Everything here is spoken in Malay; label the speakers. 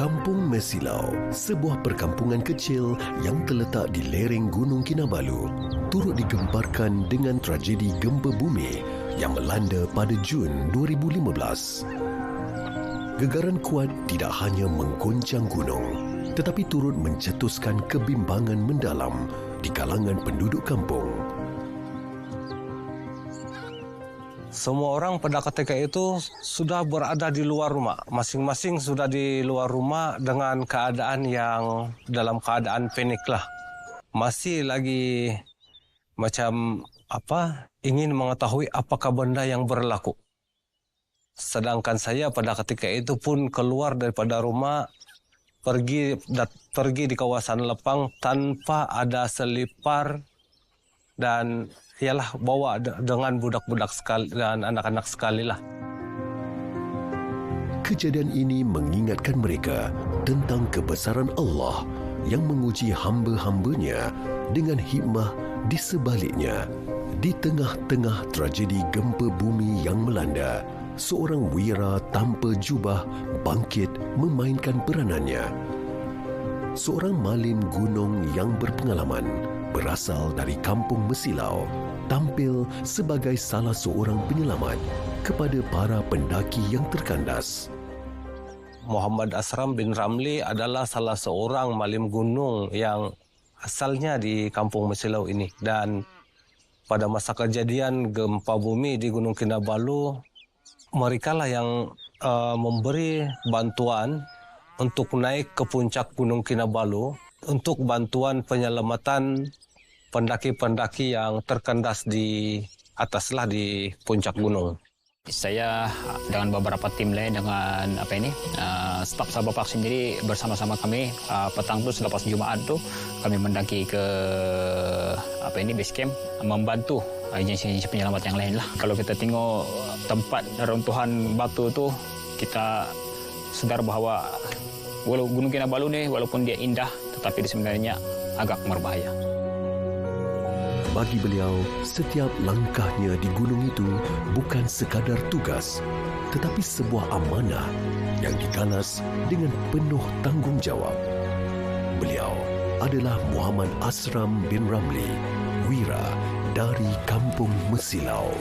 Speaker 1: Kampung Mesilau, sebuah perkampungan kecil yang terletak di lereng Gunung Kinabalu, turut digemparkan dengan tragedi gempa bumi yang melanda pada Jun 2015. Gegaran kuat tidak hanya menggoncang gunung, tetapi turut mencetuskan kebimbangan mendalam di kalangan penduduk kampung.
Speaker 2: Semua orang pada ketika itu sudah berada di luar rumah. Masing-masing sudah di luar rumah dengan keadaan yang dalam keadaan panik lah. Masih lagi macam apa ingin mengetahui apakah benda yang berlaku. Sedangkan saya pada ketika itu pun keluar daripada rumah pergi dat, pergi di kawasan Lepang tanpa ada selipar dan ialah bawa dengan budak-budak sekali dan anak-anak sekali lah.
Speaker 1: Kejadian ini mengingatkan mereka tentang kebesaran Allah yang menguji hamba-hambanya dengan hikmah di sebaliknya. Di tengah-tengah tragedi gempa bumi yang melanda, seorang wira tanpa jubah bangkit memainkan peranannya. Seorang malim gunung yang berpengalaman berasal dari kampung Mesilau tampil sebagai salah seorang penyelamat kepada para pendaki yang terkandas.
Speaker 2: Muhammad Asram bin Ramli adalah salah seorang malim gunung yang asalnya di kampung Mesilau ini dan pada masa kejadian gempa bumi di Gunung Kinabalu mereka lah yang uh, memberi bantuan untuk naik ke puncak Gunung Kinabalu untuk bantuan penyelamatan pendaki-pendaki yang terkandas di ataslah di puncak gunung.
Speaker 3: Saya dengan beberapa tim lain dengan apa ini uh, staf Sabapak sendiri bersama-sama kami uh, petang tu selepas Jumaat tu kami mendaki ke apa ini base camp membantu agensi-agensi penyelamat yang lain lah. Kalau kita tengok tempat runtuhan batu tu kita sedar bahawa walau Gunung Kinabalu ni walaupun dia indah tetapi sebenarnya agak berbahaya.
Speaker 1: Bagi beliau, setiap langkahnya di gunung itu bukan sekadar tugas, tetapi sebuah amanah yang digalas dengan penuh tanggungjawab. Beliau adalah Muhammad Asram bin Ramli, wira dari Kampung Mesilau.